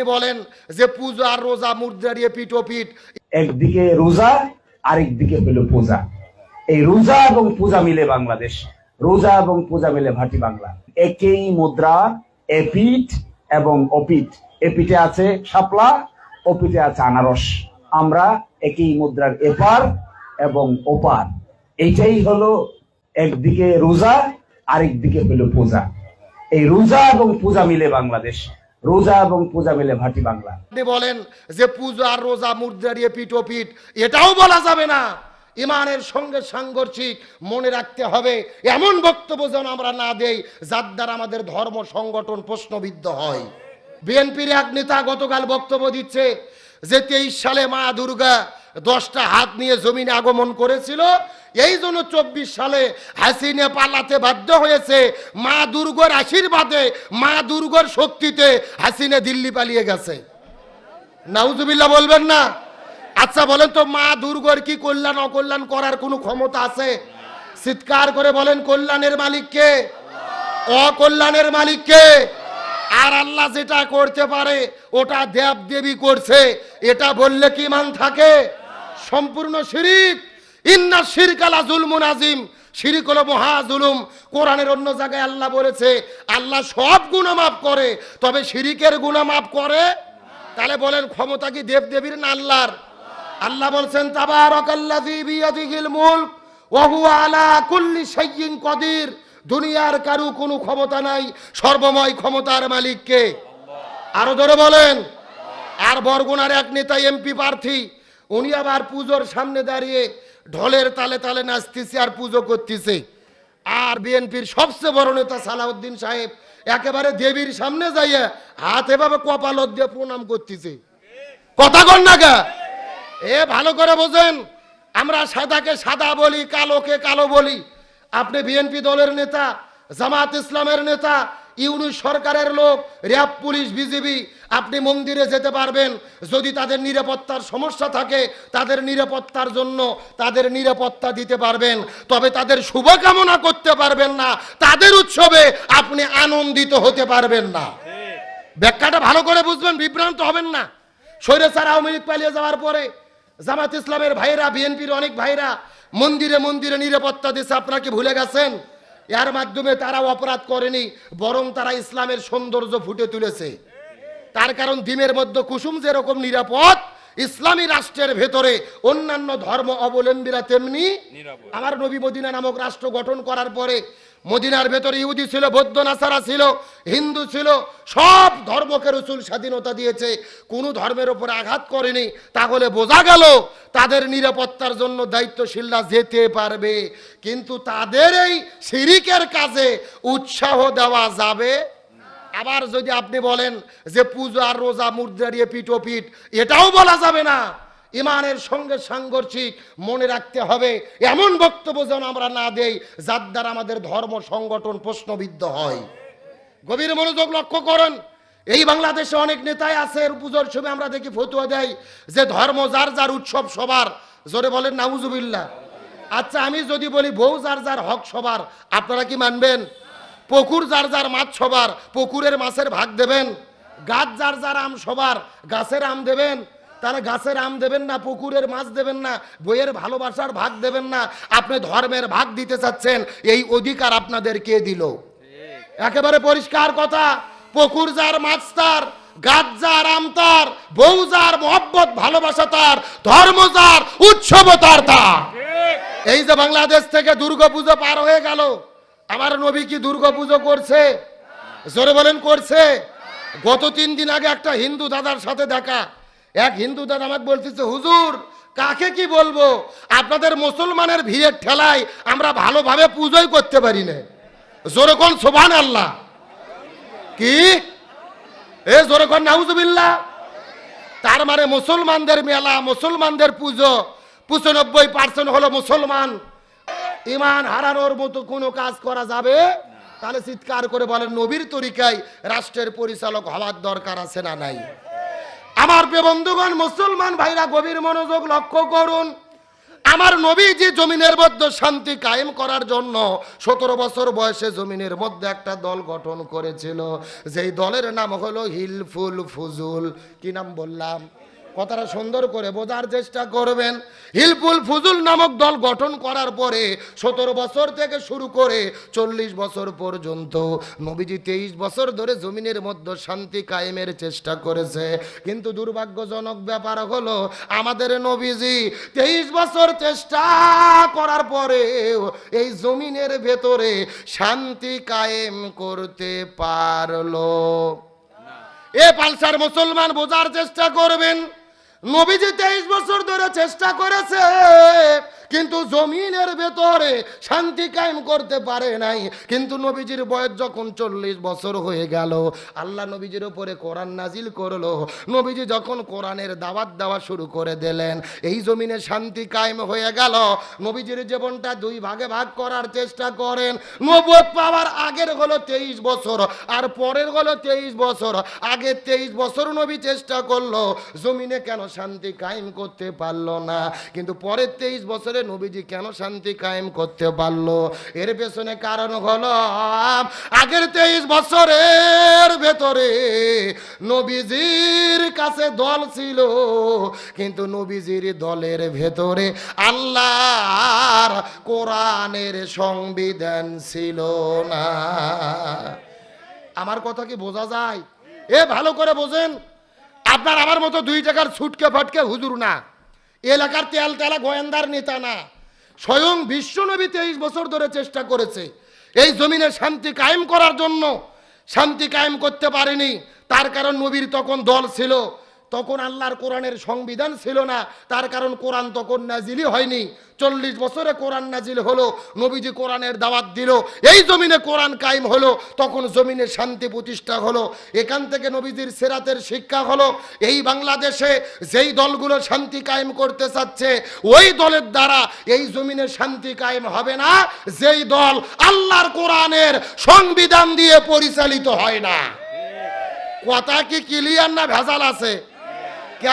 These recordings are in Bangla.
বলেন যে পূজা আর রোজা মুদ্রারিয়ে পিঠ ও পিঠ। একদিকে রোজা, আরেকদিকে হলো পূজা। এই রোজা এবং পূজা মিলে বাংলাদেশ। রোজা এবং পূজা মিলে ভাটি বাংলা। একই মুদ্রা এপিট এবং অপিট এপিটে আছে শাপলা অপিটে আছে আনারস। আমরা একই মুদ্রার এপার এবং ওপার। এইটাই হলো একদিকে রোজা, আরেকদিকে হলো পূজা। এই রোজা এবং পূজা মিলে বাংলাদেশ। রোজা এবং পূজা মিলে ভাটি বাংলা। বলেন যে পূজা আর রোজা মুদ্রারিয়ে পিঠ ও পিঠ, এটাও বলা যাবে না। ইমানের সঙ্গে সাংঘর্ষিক মনে রাখতে হবে। এমন বক্তব্য যেন আমরা না দেই, যার দ্বারা আমাদের ধর্ম সংগঠন প্রশ্নবিদ্ধ হয়। বিএনপির এক নেতা গতকাল বক্তব্য দিচ্ছে যে, তেইশ সালে মা দুর্গা দশটা হাত নিয়ে জমিনে আগমন করেছিল। এই জন্য চব্বিশ সালে হাসিনে পালাতে বাধ্য হয়েছে। মা দুর্গর আশীর্বাদে, মা দুর্গর শক্তিতে হাসিনে দিল্লি পালিয়ে গেছে। নাউজুবিল্লাহ বলবেন না? আচ্ছা বলেন তো মা দুর্গর কি কল্যাণ, অকল্যাণ করার কোনো ক্ষমতা আছে? চিৎকার করে বলেন, কল্যাণের মালিককে অকল্যাণের মালিককে আর আল্লাহ যেটা করতে পারে, ওটা দেব দেবী করছে। এটা বললে কি মান থাকে? সম্পূর্ণ শিরিক। ইন্না শিরকালা জুলমুন আজিম শিরিক হলো মহা জুলুম। কোরআনের অন্য জায়গায় আল্লাহ বলেছে, আল্লাহ সব গুণা মাফ করে। তবে শিরিকের গুণা মাফ করে? তাহলে বলেন, ক্ষমতা কি দেব দেবীর না আল্লাহর? আল্লাহ বলছেন, তাবারাকাল্লাযী মুলক, ওয়া হুয়া আলা কুল্লি শাইইন কদির। দুনিয়ার কারু কোনো ক্ষমতা নাই, সর্বময় ক্ষমতার মালিককে। আরও ধরে বলেন, আর বরগুনার এক নেতা এমপি প্রার্থী, উনি আবার পুজোর সামনে দাঁড়িয়ে ঢোলের তালে তালে নাচতেছে আর পুজো করতেছে। আর বিএনপির সবচেয়ে বড় নেতা সালাউদ্দিন সাহেব একেবারে দেবীর সামনে যাইয়া হাত এভাবে কপালত দিয়ে প্রণাম করতেছে। কথা কন না গা। এ ভালো করে বোঝেন, আমরা সাদাকে সাদা বলি, কালোকে কালো বলি। আপনি বিএনপি দলের নেতা, জামাত ইসলামের নেতা ইউনুস সরকারের লোক, র্যাব পুলিশ, বিজিবি, আপনি মন্দিরে যেতে পারবেন। যদি তাদের নিরাপত্তার সমস্যা থাকে, তাদের নিরাপত্তার জন্য তাদের নিরাপত্তা দিতে পারবেন। তবে তাদের শুভকামনা করতে পারবেন না। তাদের উৎসবে আপনি আনন্দিত হতে পারবেন না। ব্যাখ্যাটা ভালো করে বুঝবেন, বিভ্রান্ত হবেন না। স্বৈরাচার আওয়ামী লীগ পালিয়ে যাওয়ার পরে জামাত ইসলামের ভাইরা বিএনপির অনেক ভাইরা মন্দিরে মন্দিরে নিরাপত্তা দিচ্ছে আপনাকে ভুলে গেছেন? এর মাধ্যমে তারা অপরাধ করেনি, বরং তারা ইসলামের সৌন্দর্য ফুটে তুলেছে। তার কারণ ডিমের মধ্যে কুসুম যেরকম নিরাপদ ইসলামী রাষ্ট্রের ভেতরে অন্যান্য ধর্ম অবলম্বীরা তেমনি আমার নবী মদিনা নামক রাষ্ট্র গঠন করার পরে মদিনার ভেতরে ইহুদি ছিল বৌদ্ধ নাসারা ছিল হিন্দু ছিল সব ধর্মকে রসুল স্বাধীনতা দিয়েছে। কোনো ধর্মের ওপর আঘাত করেনি। তাহলে বোঝা গেল তাদের নিরাপত্তার জন্য দায়িত্বশীলরা যেতে পারবে। কিন্তু তাদের এই শিরিকের কাজে উৎসাহ দেওয়া যাবে আবার যদি আপনি বলেন যে পুজো আর রোজা মুদ্রারিয়ে পিঠ ও পিঠ এটাও বলা যাবে না। ইমানের সঙ্গে সাংঘর্ষিক মনে রাখতে হবে। এমন বক্তব্য যেন আমরা না দেই, যার দ্বারা আমাদের ধর্ম সংগঠন প্রশ্নবিদ্ধ হয়। গভীর মনোযোগ লক্ষ্য করুন। এই বাংলাদেশে অনেক নেতাই আছে পুজোর সময় আমরা দেখি, ফতুয়া দেয়, যে ধর্ম যার যার উৎসব সবার। জোরে বলেন, নাউজুবিল্লাহ। আচ্ছা আমি যদি বলি বউ যার যার হক সবার, আপনারা কি মানবেন? পুকুর যার যার মাছ সবার পুকুরের মাছের ভাগ দেবেন। গাছ যার যার আম সবার গাছের আম দেবেন। তারা গাছের আম দেবেন না পুকুরের মাছ দেবেন না বইয়ের ভালোবাসার ভাগ দেবেন না। আপনি ধর্মের ভাগ দিতে চাচ্ছেন এই অধিকার আপনাদের কে দিল? একেবারে পরিষ্কার কথা পুকুর যার মাছ তার গাছ যার আম তার বউ যার মহব্বত ভালোবাসা তার ধর্ম যার উৎসব তার তার। এই যে বাংলাদেশ থেকে দুর্গাপুজো পার হয়ে গেল। আমার নবী কি দুর্গা পুজো করছে? জোরে বলেন, করছে। গত তিন দিন আগে একটা হিন্দু দাদার সাথে দেখা। এক হিন্দু দাদা আমাকে বলতেছে, হুজুর, কাকে কি বলব? আপনাদের মুসলমানের ভিড়ের ঠেলায় আমরা ভালোভাবে পুজোই করতে পারি না। জোরে কোন সোভান আল্লাহ কি? এ, জোরে কোন, নাউজুবিল্লাহ। তার মানে মুসলমানদের মেলা, মুসলমানদের পুজো, পঁচানব্বই পার্সেন্ট হলো মুসলমান। ইমান হারানোর মতো কোনো কাজ করা যাবে? তাহলে চিৎকার করে বলেন, নবীর তরিকায় রাষ্ট্রের পরিচালক হওয়ার দরকার আছে না নাই? আমার বন্ধুগণ, মুসলমান ভাইরা, গভীর মনোযোগ লক্ষ্য করুন। আমার নবী যে জমিনের মধ্যে শান্তি কায়েম করার জন্য সতেরো বছর বয়সে জমিনের মধ্যে একটা দল গঠন করেছিল। যেই দলের নাম হলো হিলফুল ফুজুল। কি নাম বললাম? কথাটা সুন্দর করে বোঝার চেষ্টা করবেন। হিলফুল ফুজুল নামক দল গঠন করার পরে সতেরো বছর থেকে শুরু করে চল্লিশ বছর পর্যন্ত নবীজি তেইশ বছর ধরে জমিনের মধ্যে শান্তি কায়েমের চেষ্টা করেছে। কিন্তু দুর্ভাগ্যজনক ব্যাপার হলো, আমাদের নবীজি তেইশ বছর চেষ্টা করার পরে এই জমিনের ভেতরে শান্তি কায়েম করতে পারল। এ পালসার মুসলমান বোঝার চেষ্টা করবেন। নবীজি তেইশ বছর ধরে চেষ্টা করেছে কিন্তু জমিনের ভেতরে শান্তি কায়েম করতে পারে নাই। কিন্তু নবীজির বয়স যখন চল্লিশ বছর হয়ে গেল, আল্লাহ নবীজির উপরে কোরআন নাজিল করল। নবীজি যখন কোরআনের দাওয়াত দেওয়া শুরু করে দিলেন, এই জমিনে শান্তি কায়েম হয়ে গেল। নবীজির জীবনটা দুই ভাগে ভাগ করার চেষ্টা করেন। নবদ পাওয়ার আগের হলো তেইশ বছর, আর পরের হলো তেইশ বছর। আগে তেইশ বছর নবী চেষ্টা করল, জমিনে কেন শান্তি কায়েম করতে পারল না? কিন্তু পরের তেইশ বছরে নবীজি কেন শান্তি কায়েম করতে পারল? এর পেছনে কারণ হলো, আগের তেইশ বছরের ভেতরে নবীজির কাছে দল ছিল, কিন্তু নবীজির দলের ভেতরে আল্লাহর কোরআনের সংবিধান ছিল না। আমার কথা কি বোঝা যায়? এ ভালো করে বোঝেন, আপনার আমার মতো দুই টাকার ছুটকে ফাটকে হুজুর না। এলাকার তেল তেলা গোয়েন্দার নেতা না। স্বয়ং বিশ্বনবী তেইশ বছর ধরে চেষ্টা করেছে এই জমিনে শান্তি কায়েম করার জন্য। শান্তি কায়েম করতে পারেনি। তার কারণ নবীর তখন দল ছিল। তখন আল্লাহর কোরআনের সংবিধান ছিল না। তার কারণ কোরআন তখন নাজিলই হয়নি। চল্লিশ বছরে কোরআন নাজিল হলো, নবীজি কোরআনের দাওয়াত দিল, এই জমিনে কোরআন কায়েম হলো, তখন জমিনে শান্তি প্রতিষ্ঠা হলো, এখান থেকে নবীজির সেরাতের শিক্ষা হলো, এই বাংলাদেশে যেই দলগুলো শান্তি কায়েম করতে চাচ্ছে, ওই দলের দ্বারা এই জমিনে শান্তি কায়েম হবে না, যেই দল আল্লাহর কোরআনের সংবিধান দিয়ে পরিচালিত হয় না। কথা কি ক্লিয়ার না ভেজাল আছে?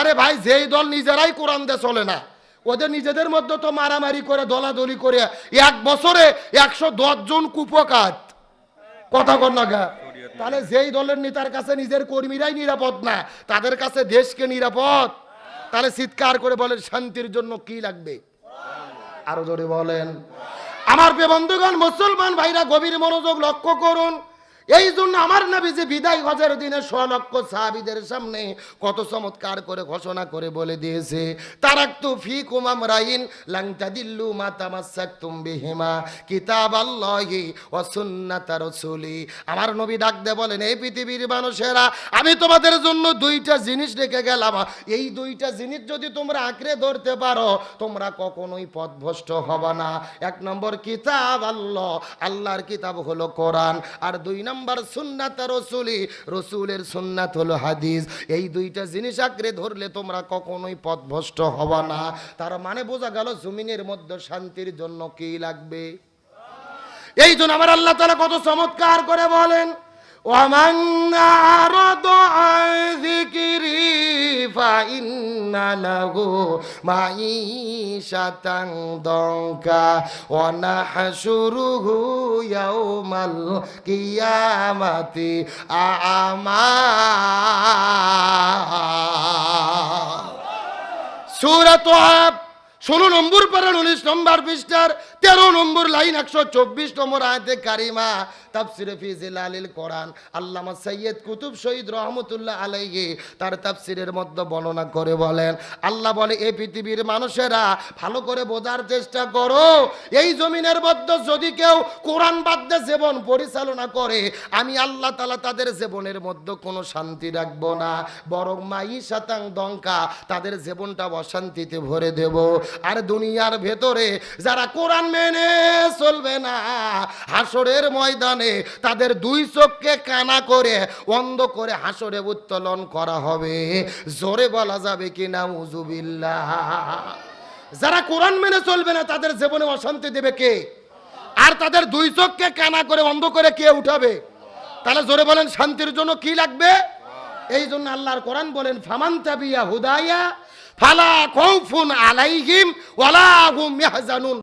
আরে ভাই, যেই দল নিজেরাই কোরআন দিয়ে চলে না, ওদের নিজেদের মধ্যে তো মারামারি করে, দলাদলি করে। এক বছরে একশো জন কুপকাত। কথা কর না তাহলে যেই দলের নেতার কাছে নিজের কর্মীরাই নিরাপদ না, তাদের কাছে দেশকে নিরাপদ। তাহলে চিৎকার করে বলেন, শান্তির জন্য কি লাগবে? আরও জোরে বলেন। আমার বন্ধুগণ, মুসলমান ভাইরা, গভীর মনোযোগ লক্ষ্য করুন। এই জন্য আমার নবী যে বিদায় হজের দিনে লক্ষ সাহাবিদের সামনে কত চমৎকার করে ঘোষণা করে বলে দিয়েছে, তারাক্তু ফি কুমাম রাইন লাংতা দিল্লু মা তামাসাক্তুম বিহিমা কিতাব আল্লাহি ওয়া সুন্নাত রাসূলি। আমার নবী ডাক দে বলেন, এই পৃথিবীর মানুষেরা, আমি তোমাদের জন্য দুইটা জিনিস রেখে গেলাম। এই দুইটা জিনিস যদি তোমরা আঁকড়ে ধরতে পারো, তোমরা কখনোই পথভ্রষ্ট হবে না। এক নম্বর কিতাব আল্লাহ, আল্লাহর কিতাব হলো কোরআন। আর দুই নম্বর সুন্নাত রসুলি। রসুলের সুন্নাত হলো হাদিস। এই দুইটা জিনিস আঁকড়ে ধরলে তোমরা কখনোই পথভ্রষ্ট হবা না। তার মানে বোঝা গেল জমিনের মধ্যে শান্তির জন্য কি লাগবে? এই জন্য আমার আল্লাহ তালা কত চমৎকার করে বলেন। ومن أعرض عن ذكري فإن له معيشة ضنكا ونحشره يوم القيامة أعمى সুরাত ষোলো নম্বর পারেন উনিশ নম্বর পৃষ্ঠার তেরো নম্বর লাইন, একশো চব্বিশ নম্বর আয়তে কারিমা, তাফসিরে ফিজিল আলিল কোরআন। আল্লামা সৈয়দ কুতুব শহীদ রহমতুল্লাহ আলাইহি তার তাফসিরের মধ্যে বর্ণনা করে বলেন, আল্লাহ বলে এই পৃথিবীর মানুষেরা ভালো করে বোঝার চেষ্টা করো। এই জমিনের মধ্যে যদি কেউ কোরআন বাদ্যে জীবন পরিচালনা করে, আমি আল্লাহ তালা তাদের জীবনের মধ্যে কোনো শান্তি রাখব না। বরং মাই শতাং দঙ্কা তাদের জীবনটা অশান্তিতে ভরে দেব। আর দুনিয়ার ভেতরে যারা কোরআন মেনে চলবে না। হাসরের ময়দানে তাদের দুই চোখকে কানা করে, অন্ধ করে হাসরে উত্তোলন করা হবে। জোরে বলা যাবে কি না উজুবিল্লাহ যারা কোরআন মেনে চলবে না, তাদের জীবনে অশান্তি দেবে কে? আর তাদের দুই চোখকে কানা করে, অন্ধ করে কে উঠাবে? তাহলে জোরে বলেন, শান্তির জন্য কি লাগবে? এই জন্য আল্লাহর কোরআন বলেন, ফামান তাবিয়া হুদায়া, ফালা কৌফুন আলাইহিম, ওয়ালা হুম ইয়াহজানুন।